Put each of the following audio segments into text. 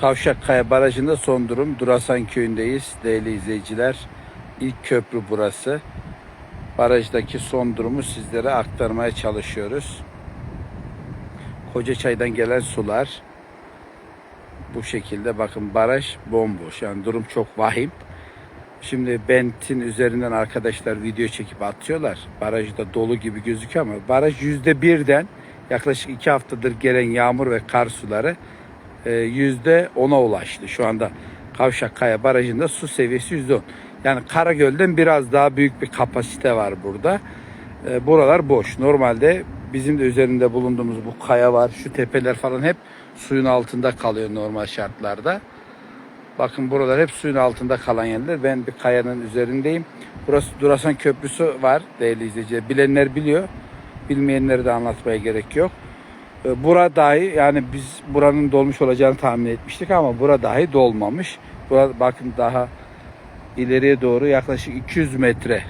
Kavşak Kaya Barajı'nda son durum. Durasan Köyü'ndeyiz değerli izleyiciler. İlk köprü burası. Barajdaki son durumu sizlere aktarmaya çalışıyoruz. Kocaçay'dan gelen sular bu şekilde bakın baraj bomboş. Yani durum çok vahim. Şimdi Bent'in üzerinden arkadaşlar video çekip atıyorlar. Barajda dolu gibi gözüküyor ama baraj yüzde birden yaklaşık iki haftadır gelen yağmur ve kar suları yüzde ona ulaştı. Şu anda Kavşak Kaya Barajı'nda su seviyesi yüzde on. Yani Karagöl'den biraz daha büyük bir kapasite var burada. E, Buralar boş. Normalde bizim de üzerinde bulunduğumuz bu kaya var, şu tepeler falan hep suyun altında kalıyor normal şartlarda. Bakın buralar hep suyun altında kalan yerler. Ben bir kayanın üzerindeyim. Burası Durasan Köprüsü var değerli izleyiciler. Bilenler biliyor. Bilmeyenleri de anlatmaya gerek yok. Ee, Bura dahi yani biz buranın dolmuş olacağını tahmin etmiştik ama bura dahi dolmamış. Bura bakın daha ileriye doğru yaklaşık 200 metre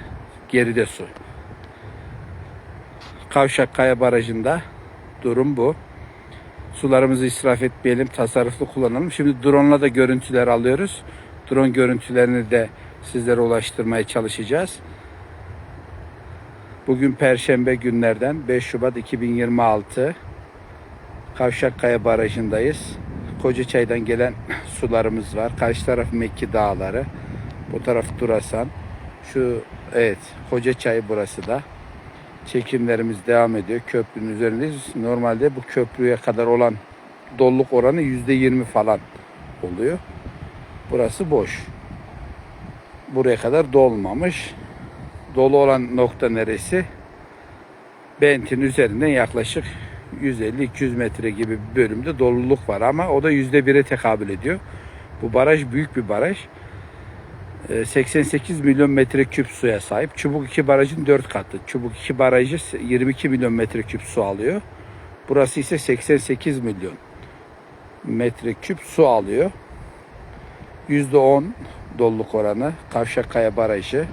geride su. Kavşak Kaya Barajı'nda durum bu. Sularımızı israf etmeyelim, tasarruflu kullanalım. Şimdi drone'la da görüntüler alıyoruz. Drone görüntülerini de sizlere ulaştırmaya çalışacağız. Bugün Perşembe günlerden 5 Şubat 2026. Kavşakkaya Barajı'ndayız. Kocaçay'dan gelen sularımız var. Karşı taraf Mekki Dağları. Bu taraf Durasan. Şu evet Kocaçay burası da. Çekimlerimiz devam ediyor. Köprünün üzerindeyiz. Normalde bu köprüye kadar olan doluluk oranı yüzde yirmi falan oluyor. Burası boş. Buraya kadar dolmamış. Dolu olan nokta neresi? Bent'in üzerinden yaklaşık 150-200 metre gibi bir bölümde doluluk var ama o da yüzde bire tekabül ediyor. Bu baraj büyük bir baraj. Ee, 88 milyon metreküp suya sahip. Çubuk 2 barajın 4 katı. Çubuk 2 barajı 22 milyon metreküp su alıyor. Burası ise 88 milyon metreküp su alıyor. %10 doluluk oranı. Kavşakkaya Barajı.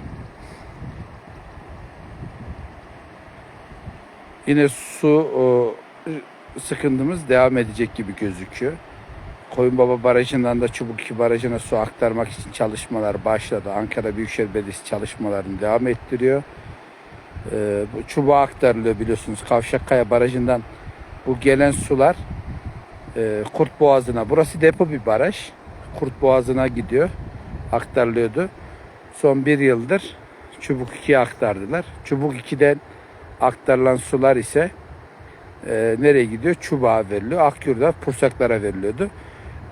Yine su sıkıntımız devam edecek gibi gözüküyor. Koyunbaba Barajı'ndan da Çubuk 2 Barajı'na su aktarmak için çalışmalar başladı. Ankara Büyükşehir Belediyesi çalışmalarını devam ettiriyor. Ee, bu çubuğa aktarılıyor biliyorsunuz. Kavşakkaya Barajı'ndan bu gelen sular e, Kurt Boğazı'na. Burası depo bir baraj. Kurt Boğazı'na gidiyor. Aktarılıyordu. Son bir yıldır Çubuk 2'ye aktardılar. Çubuk 2'den aktarılan sular ise e, nereye gidiyor? Çubuğa veriliyor. Akyur'da Pursaklara veriliyordu.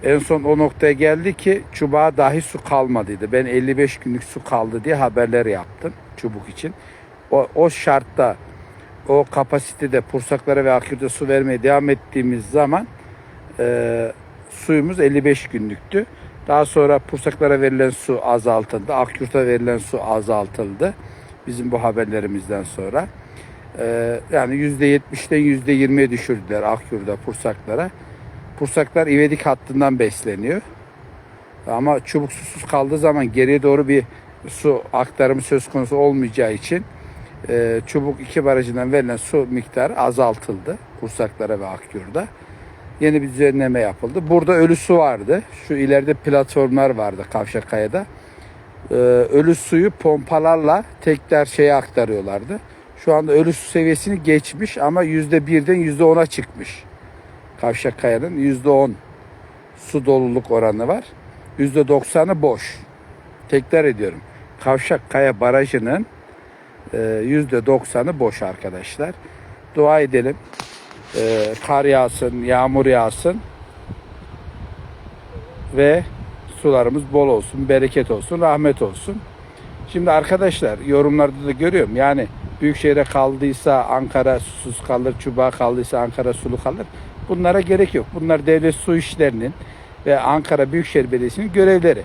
En son o noktaya geldi ki çubuğa dahi su kalmadıydı. Ben 55 günlük su kaldı diye haberler yaptım çubuk için. O, o şartta o kapasitede Pursaklara ve Akyur'da su vermeye devam ettiğimiz zaman e, suyumuz 55 günlüktü. Daha sonra Pursaklara verilen su azaltıldı. Akyurt'a verilen su azaltıldı. Bizim bu haberlerimizden sonra. Ee, yani %70'den %20'ye düşürdüler Akyur'da Pursaklara. Pursaklar İvedik hattından besleniyor. Ama çubuk susuz kaldığı zaman geriye doğru bir su aktarımı söz konusu olmayacağı için e, çubuk iki barajından verilen su miktarı azaltıldı Pursaklara ve Akyur'da. Yeni bir düzenleme yapıldı. Burada ölü su vardı. Şu ileride platformlar vardı Kavşakkaya'da. Ee, ölü suyu pompalarla tekrar şeye aktarıyorlardı. Şu anda ölü su seviyesini geçmiş ama yüzde birden yüzde ona çıkmış. Kavşakkaya'nın yüzde on su doluluk oranı var. Yüzde doksanı boş. Tekrar ediyorum. Kavşakkaya Barajı'nın e, yüzde doksanı boş arkadaşlar. Dua edelim. Ee, kar yağsın, yağmur yağsın ve sularımız bol olsun, bereket olsun, rahmet olsun. Şimdi arkadaşlar yorumlarda da görüyorum yani Büyükşehir'e kaldıysa Ankara susuz kalır, Çubuğa kaldıysa Ankara sulu kalır. Bunlara gerek yok. Bunlar devlet su işlerinin ve Ankara Büyükşehir Belediyesi'nin görevleri.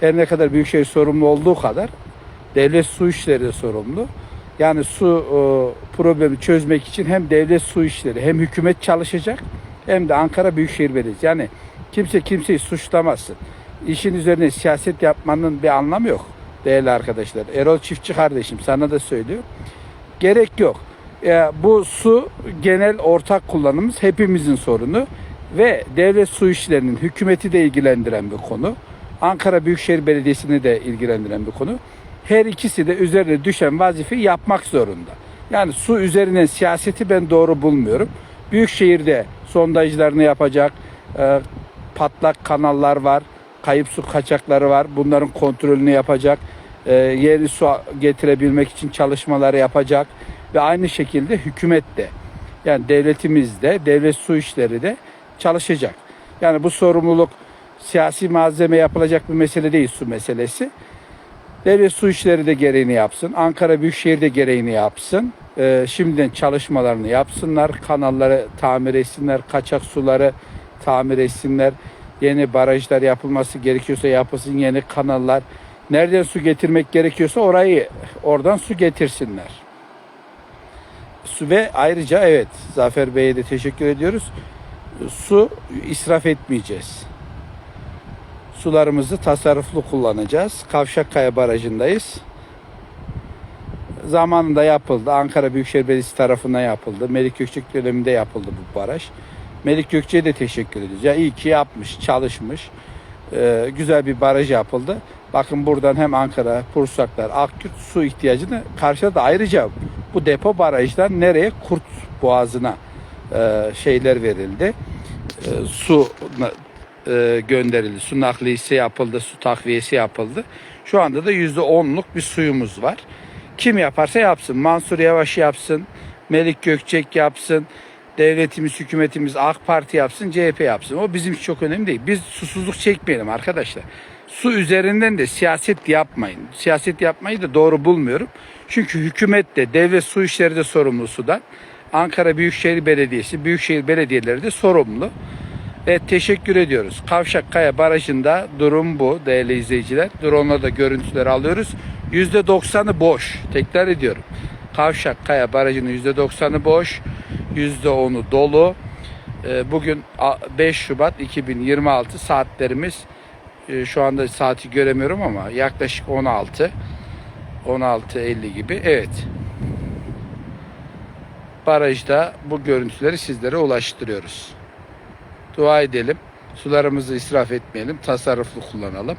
Her ne kadar Büyükşehir sorumlu olduğu kadar devlet su işleri de sorumlu. Yani su e, problemi çözmek için hem devlet su işleri hem hükümet çalışacak hem de Ankara Büyükşehir Belediyesi. Yani kimse kimseyi suçlamasın. İşin üzerine siyaset yapmanın bir anlamı yok değerli arkadaşlar. Erol Çiftçi kardeşim sana da söylüyor. Gerek yok. E, bu su genel ortak kullanımız hepimizin sorunu. Ve devlet su işlerinin hükümeti de ilgilendiren bir konu. Ankara Büyükşehir Belediyesi'ni de ilgilendiren bir konu. Her ikisi de üzerine düşen vazifeyi yapmak zorunda. Yani su üzerine siyaseti ben doğru bulmuyorum. Büyükşehir'de sondajlarını yapacak, e, patlak kanallar var, kayıp su kaçakları var. Bunların kontrolünü yapacak, e, yeni su getirebilmek için çalışmaları yapacak ve aynı şekilde hükümet de yani devletimiz de, devlet su işleri de çalışacak. Yani bu sorumluluk siyasi malzeme yapılacak bir mesele değil su meselesi. Devlet su işleri de gereğini yapsın. Ankara Büyükşehir de gereğini yapsın. Ee, şimdiden çalışmalarını yapsınlar. Kanalları tamir etsinler. Kaçak suları tamir etsinler. Yeni barajlar yapılması gerekiyorsa yapılsın. Yeni kanallar. Nereden su getirmek gerekiyorsa orayı oradan su getirsinler. Su ve ayrıca evet Zafer Bey'e de teşekkür ediyoruz. Su israf etmeyeceğiz sularımızı tasarruflu kullanacağız. Kavşakkaya Barajı'ndayız. Zamanında yapıldı. Ankara Büyükşehir Belediyesi tarafından yapıldı. Melik Gökçek döneminde yapıldı bu baraj. Melik Gökçe'ye de teşekkür ediyoruz. Ya iyi ki yapmış, çalışmış. Ee, güzel bir baraj yapıldı. Bakın buradan hem Ankara, Pursaklar, Akkürt su ihtiyacını karşıladı. Ayrıca bu depo barajdan nereye? Kurt Boğazı'na e, şeyler verildi. E, su e, gönderildi. Su nakliyesi yapıldı, su takviyesi yapıldı. Şu anda da yüzde onluk bir suyumuz var. Kim yaparsa yapsın. Mansur Yavaş yapsın, Melik Gökçek yapsın, devletimiz, hükümetimiz AK Parti yapsın, CHP yapsın. O bizim için çok önemli değil. Biz susuzluk çekmeyelim arkadaşlar. Su üzerinden de siyaset yapmayın. Siyaset yapmayı da doğru bulmuyorum. Çünkü hükümet de, devlet su işleri de sorumlu sudan. Ankara Büyükşehir Belediyesi, Büyükşehir Belediyeleri de sorumlu. Evet teşekkür ediyoruz. Kavşak Kaya Barajı'nda durum bu değerli izleyiciler. Drone'la da görüntüler alıyoruz. %90'ı boş. Tekrar ediyorum. Kavşak Kaya Barajı'nın %90'ı boş. %10'u dolu. Ee, Bugün a- 5 Şubat 2026 saatlerimiz e, şu anda saati göremiyorum ama yaklaşık 16 16.50 gibi. Evet. Barajda bu görüntüleri sizlere ulaştırıyoruz dua edelim. Sularımızı israf etmeyelim, tasarruflu kullanalım.